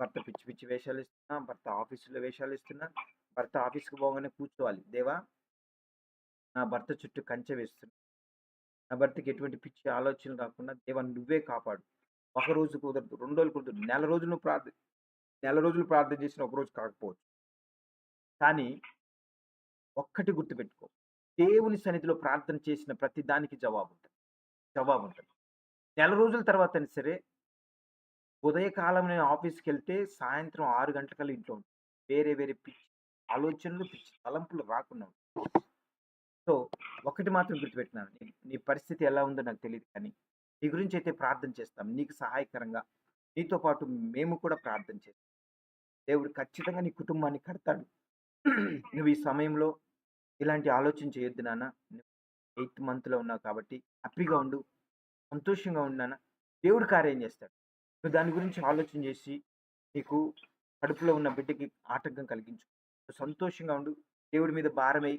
భర్త పిచ్చి పిచ్చి వేషాలు ఇస్తున్నా, భర్త ఆఫీసులో వేషాలు ఇస్తున్నా, భర్త ఆఫీస్‌కి పోగానే కూర్చోవాలి. దేవా నా భర్త చుట్టూ కంచె వేస్తున్నా. నా భర్తకి ఎటువంటి పిచ్చి ఆలోచనలు రాకుండా దేవా నువ్వే కాపాడు. ఒక రోజు కుదరదు, రెండు రోజులు కుదరదు, నెల రోజులు నువ్వు ప్రార్థ నెల రోజులు ప్రార్థన చేసిన ఒకరోజు కాకపోవచ్చు. కానీ ఒక్కటి గుర్తుపెట్టుకో. దేవుని సన్నిధిలో ప్రార్థన చేసిన ప్రతి దానికి జవాబు ఉంటుంది నెల రోజుల తర్వాత సరే ఉదయకాలం నేను ఆఫీస్కి వెళ్తే సాయంత్రం 6 గంటలకల్లా ఇంట్లో ఉంటాను. వేరే వేరే పిచ్చి ఆలోచనలు, పిచ్చి తలంపులు రాకుండా ఉంటాయి. సో, ఒకటి మాత్రం గుర్తుపెట్టుకున్నాను. నీ నీ పరిస్థితి ఎలా ఉందో నాకు తెలీదు కానీ, నీ గురించైతే ప్రార్థన చేస్తాం. నీకు సహాయకరంగా నీతో పాటు మేము కూడా ప్రార్థన చేస్తాం. దేవుడు ఖచ్చితంగా నీ కుటుంబాన్ని కడతాడు. నువ్వు ఈ సమయంలో ఇలాంటి ఆలోచన చేయొద్దు నాన్న. నువ్వు ఎయిత్ మంత్‌లో ఉన్నావు కాబట్టి హ్యాపీగా ఉండు. సంతోషంగా ఉండు నాన్న. దేవుడు కార్యం చేస్తాడు. నువ్వు దాని గురించి ఆలోచన చేసి, నీకు కడుపులో ఉన్న బిడ్డకి ఆటంకం కలిగించు. సంతోషంగా ఉండు. దేవుడి మీద భారమై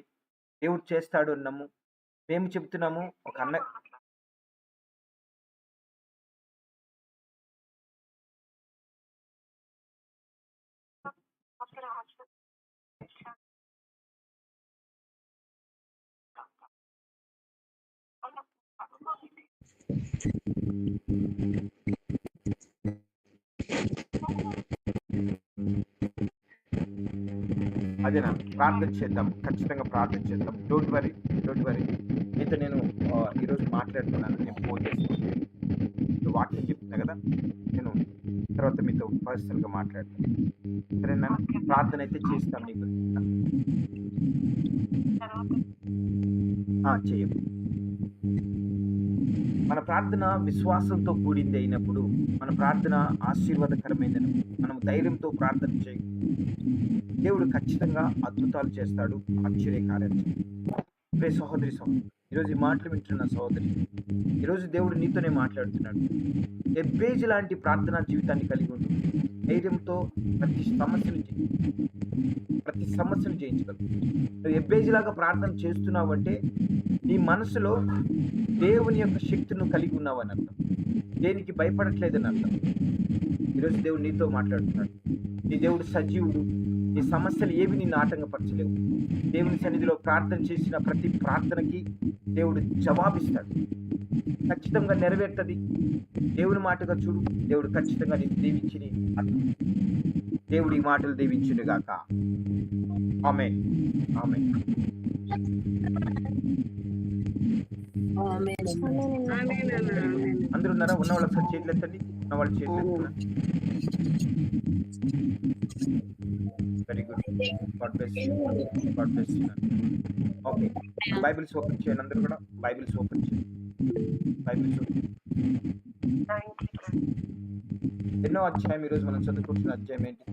దేవుడు చేస్తాడు అన్నాము మేము చెప్తున్నాము ఒక అన్న అదేనా ప్రార్థన చేద్దాం. ఖచ్చితంగా ప్రార్థన చేద్దాం. Don't worry, don't worry. మీతో నేను ఈరోజు మాట్లాడుతున్నాను. నేను ఫోన్ చేసి వాక్యం చెప్తున్నా కదా! నేను తర్వాత మీతో పర్సనల్‌గా మాట్లాడతాను. సరేనా? ప్రార్థన అయితే చేస్తాం నీకు గురించి. మన ప్రార్థన విశ్వాసంతో కూడింది అయినప్పుడు, మన ప్రార్థన ఆశీర్వాదకరమైనది. మనం ధైర్యంతో ప్రార్థన చేయ దేవుడు ఖచ్చితంగా అద్భుతాలు చేస్తాడు. ఆశ్చర్య కార్యాలు సహోదరి సహోదరి, ఈరోజు ఈ మాటలు వింటున్న సహోదరి, ఈరోజు దేవుడు నీతోనే మాట్లాడుతున్నాడు. ఎబ్బేజ్ లాంటి ప్రార్థనా జీవితాన్ని కలిగి ఉండు. ధైర్యంతో ప్రతి సమస్యను ప్రతి సమస్యను జయించగలవు. నువ్వు ఎబ్బేజులాగా ప్రార్థన చేస్తున్నావంటే, నీ మనసులో దేవుని యొక్క శక్తిని కలిగి ఉన్నావని అర్థం. దేనికి భయపడట్లేదని అర్థం. ఈరోజు దేవుడు నీతో మాట్లాడుతున్నాడు. నీ దేవుడు సజీవుడు. నీ సమస్యలు ఏవి నిన్ను ఆటంకపరచలేవు. దేవుని సన్నిధిలో ప్రార్థన చేసిన ప్రతి ప్రార్థనకి దేవుడు జవాబిస్తాడు. ఖచ్చితంగా నెరవేరుతది. దేవుని మాటగా చూడు. దేవుడు ఖచ్చితంగా నిన్ను దీవించి నీ దేవుడు ఈ మాటలు దీవించును గాక. ఆమేన్. ఆమేన్. అందరూ ఉన్నారా? ఉన్నవాళ్ళు ఒకసారి చేతులెత్తండి. ఉన్నవాళ్ళు చేతులెత్తుతున్నారు. Very good. God bless you. God bless you. Okay. Bibles open చేయండి అందరూ కూడా. బైబిల్స్ ఓపెన్ చేయండి. బైబిల్స్ ఎన్నో అధ్యాయం ఈరోజు మనం చదువుకుంటున్న అధ్యాయం ఏంటి?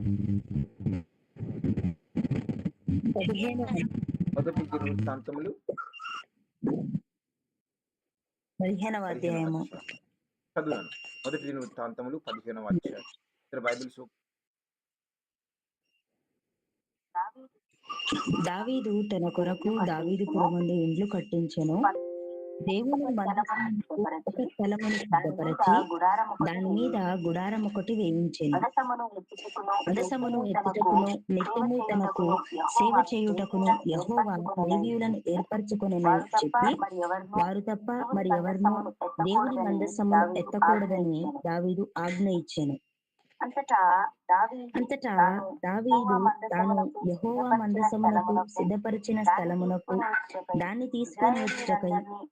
మొదటి దినవృత్తాంతములు పదిహేనవ అధ్యాయము చదువుదాం. మొదటి దినవృత్తాంతములు 15వ అధ్యాయం. ఇద్దరు బైబిల్స్ ఓపెన్ దావీదు తన కొరకు దావీదు పురమందు ఇండ్లు కట్టించెను. దేవుని ఒక స్థలమును సిద్ధపరచి దాని మీద గుడారం ఒకటి వేయించెను. అదసమును ఎత్తుటకును నిత్యము తనకు సేవ చేయుటకును యహోవా లేవీయులను ఏర్పరచుకొనెను చెప్పి వారు తప్ప మరి ఎవరినూ దేవుని మందస్సము ఎత్తకూడదని దావీదు ఆజ్ఞ ఇచ్చాను. అంతటా దావీదు తాను యెహోవా మందసమునకు సిద్ధపరిచిన స్థలమునకు దాన్ని తీసుకొని వచ్చుటకై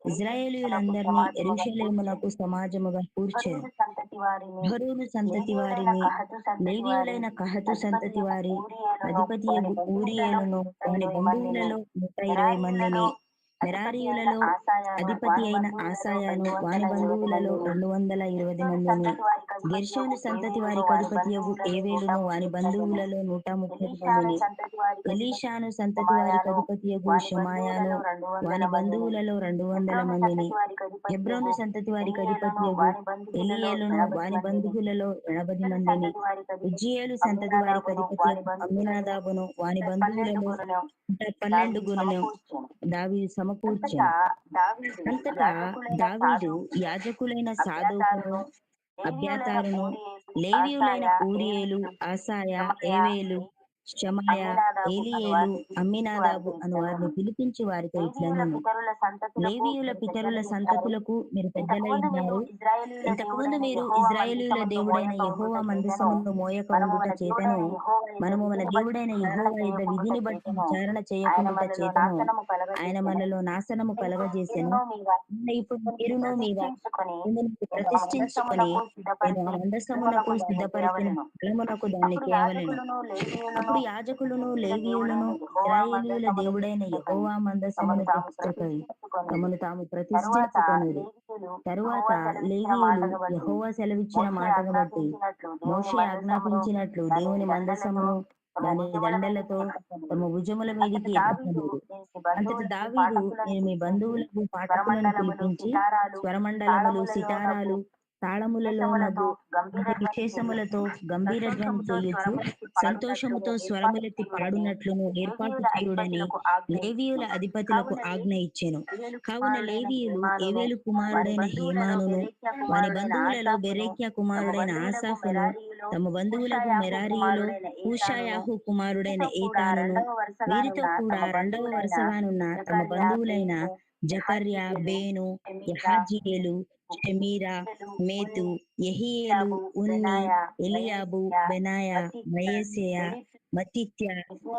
ఇజ్రాయేలీయులందరినీ ఎరుషలేమునకు సమాజముగా కూర్చెను. హరోను సంతతి వారిని లేవీయులైన కహతు సంతతి వారి అధిపతి ఊరియేలును వాని బంధువులలో నూట ఇరవై మందిని మెరారీయులలో అధిపతి అయిన ఆసాయాను వాని బంధువులలో రెండు వందల ఇరవై మందిని గెర్షోను సంతతి వారికి అధిపతియగు ఏవేలును వాని బంధువులలో నూట ముప్పై మందిని ఎలీషాను సంతతి వారికి అధిపతియగు షమాయాను వాని బంధువులలో రెండు వందల మందిని హెబ్రోను సంతతి వారికి అధిపతియగు ఎలియేలును వాని బంధువులలో ఎనభై మందిని ఉజ్జియేలు సంతతి వారికి అధిపతియగు అమ్మినాదాబును వాని బంధువులలో పన్నెండు గురును దావీదు సమకూర్చెను. అంతటా దావీదు యాజకులైన సాదోకును అబ్యాతారును లేవీయులైన ఊరియేలు ఆసాయ ఏవేలు షమాయ ఏలియేలు అమ్మినాదాబు అను వారిని పిలిపించి వారితో ఇట్లనెను లేవీయుల పితరుల సంతతులకు మీరు పెద్దలై ఉన్నారు ఇంతకుముందు మీరు ఇజ్రాయేలీయుల దేవుడైన యెహోవా మందసమును మోయక ఉండుట చేతను. మనము మన దేవుడైన యెహోవా యుద్ధ విధిని బట్టి విచారణ చేయకుండుట చేతను. ఆయన మనలో నాశనము కలగజేసెను. ఆయన ఇప్పుడు మీరును మీద ప్రతిష్ఠించుకొని నేను మందసమునకు సిద్ధపరిచిన స్థలమునకు దాన్ని తేవలెను అప్పుడు యాజకులను లేవీయులను ఇస్రాయేలీయుల దేవుడైన యెహోవా మందసమును తెచ్చుటకై తమను తాము ప్రతిష్ఠించుకొనుడి తరువాత లేవీయులు యెహోవా సెలవిచ్చిన మాటను బట్టి మోషే ఆజ్ఞాపించినట్లు దేవుని మందసమును దాని దండలతో తమ భుజముల మీదికి అంతటి దావీదు నేను మీ బంధువులకు పాఠకులను పిలిపించి స్వరమండలములు సితారాలు తాళములలో విశేషములతో గంభీర ధ్వని చేయొచ్చు సంతోషముతో స్వరములెత్తి పాడునట్లును ఏర్పాటు చేయుడని లేవీయుల అధిపతులకు ఆజ్ఞ ఇచ్చెను. కావున లేవీయులు ఏవేలు కుమారుడైన హేమానును వారి బంధువులలో బెరేక్య కుమారుడైన ఆసాఫును తమ బంధువులకు మెరారియులో ఊషాయాహు కుమారుడైన ఏతానును వీరితో కూడా రెండవ వరుసగానున్న తమ బంధువులైన జకర్యా బేను యహాజీయేలు షమీరా మేతు యెహీయేలు ఉన్ని ఎలియాబు బెనాయ మయేసేయ మతిత్య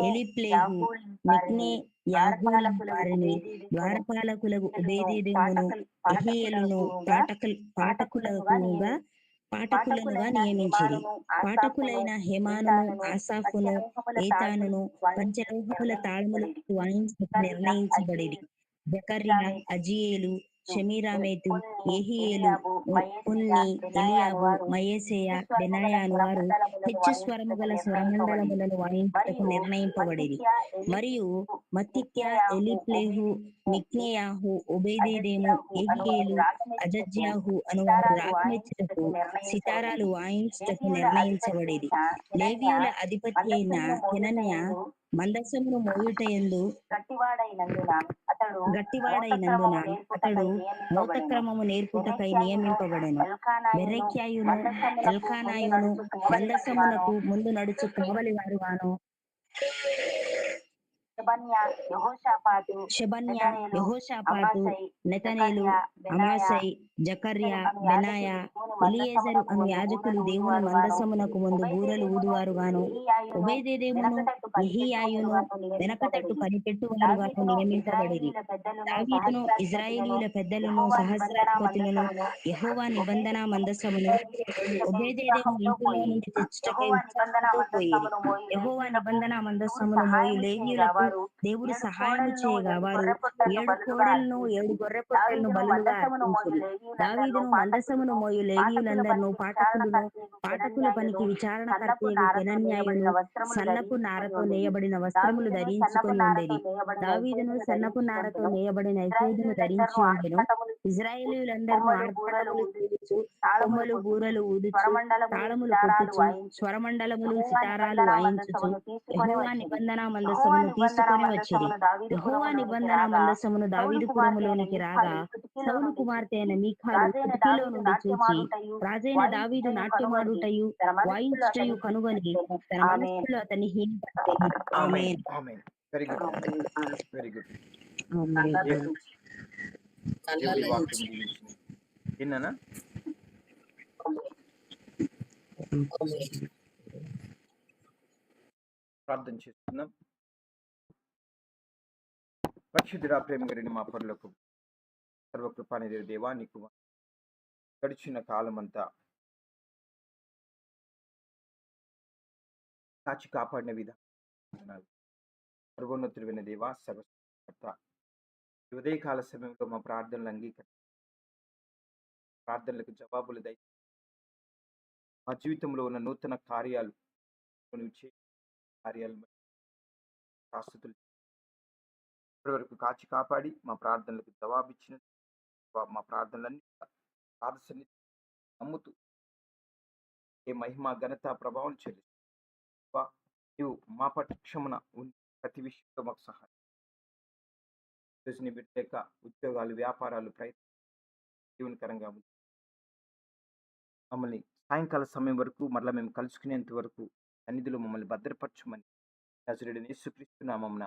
ఎలిప్లేహు మిక్నే యాగూల వారిని ద్వారపాలకులకు ఉబేదీదేమును యెహీయేలును పాఠకులనుగా నియమించిరి పాఠకులైన హేమానును ఆసాఫును ఏతానును పంచలోహముల తాళములకు వాయించకు నిర్ణయించబడిరి జకర్యా అజియేలు షమీరామేతు ఏహియేలు ఉన్ని ఎలియాబు మయేసేయ బెనాయాను వారు హెచ్చు స్వరము గల స్వరమండలములను వాయించుటకు నిర్ణయింపబడిరి. మరియు మతిక్య ఎలిప్లేహు మిక్నేయాహు ఒబేదేదేము ఏహియేలు అజజ్యాహు అను వారు రాకమెచ్చుటకు సితారాలు వాయించుటకు నిర్ణయించబడిరి. లేవీయుల అధిపతి అయిన కెనన్య మందసమును గట్టివాడైనందున అతడు గట్టివాడైనందున అతడు మోతక్రమము నేర్పుటకై నియమింపబడెను. బెర్రెక్యాయును ఎల్కానాయును మందసమునకు ముందు నడుచు కావలి వారుగాను యహోషాపాతు షబన్య యెహోషాపాతు నెతనేలు అమాసై జకర్య బెనాయ ఎలియేజరు అను యాజకులు దేవుని మందసమునకు ముందు బూరలు ఊదువారుగాను ఉబేదేదేమును యెహీయాయును వెనకతట్టు కనిపెట్టువారుగాను నియమింపబడిరి దావీదును ఇజ్రాయేలీయుల పెద్దలను సహస్రాధిపతులను యెహోవా నిబంధన మందసమును ఇంటిలో నుండి తెచ్చుటకై యెహోవా నిబంధన మందస్సమును మోయి లేవీయులకు దేవుడు సహాయము చేయగా వారు ఏడు కోడలను ఏడు గొర్రె పొట్టలను బలులుగా అర్పించిరి దావీదును మందసమును మోయు లేవీయులందరినూ పాఠకులను పాఠకుల పనికి విచారణకర్తయ్యగు కెనన్యాయును సన్నపు నారతో నేయబడిన వస్త్రములు ధరించుకొని ఉండేది. దావీదును సన్నపు నారతో నేయబడిన ఎఫోదును ధరించి ఉండెను ఇజ్రాయేలీయులందరూ ఆర్భాటములు కొమ్మలు బూరలు ఊదుచు తాళములు కొట్టుచు స్వరమండలములు సితారాలు వాయించుచు నిబంధన మందసమును తీసుకొని వచ్చిరి యెహోవా నిబంధన మందసమును దావీదుపురములోనికి రాగా సౌలు కుమార్తె అయిన మీకాలు కిటికీలో నుండి చూచి రాజైన దావీదు నాట్యమాడుటయు వాయించుటయు కనుగొని తన మనస్సులో అతని హీనపట్టెను ఆమేన్. ఆమేన్ వెరీ గుడ్ వెరీ గుడ్ ఆమేన్. దేవుడి వాక్యం దీవించింది. విన్నానా? ప్రార్థన చేస్తున్నాం. పరిశుద్ధుడా ప్రేమ గరిని మా పనులకు సర్వకృపానిదేవి దేవా నీకు గడిచిన కాలమంతా కాచి కాపాడిన విధానాలు సర్వోన్నతుడైన దేవా సర్వకర్త ఉదయకాల సమయంలో మా ప్రార్థనలు అంగీకరి ప్రార్థనలకు జవాబులు దయ మా జీవితంలో ఉన్న నూతన కార్యాలు కొన్ని కార్యాలు శాశ్వతులు ఇప్పటి వరకు కాచి కాపాడి మా ప్రార్థనలకు జవాబిచ్చిన మా ప్రార్థనలన్నీ ప్రార్థన నమ్ముతూ ఏ మహిమ ఘనత ప్రభావం చెల్లిస్తూ. నీవు మా పక్షమున ఉండి ప్రతి విషయంలో మాకు సహాయం చూసిన బిడ్డ ఉద్యోగాలు వ్యాపారాలు ప్రయత్నం జీవనకరంగా ఉంది మమ్మల్ని సాయంకాల సమయం వరకు మరలా మేము కలుసుకునేంత వరకు సన్నిధిలో మమ్మల్ని భద్రపరచమని నజరుడిని యేసుక్రీస్తు నామమున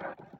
you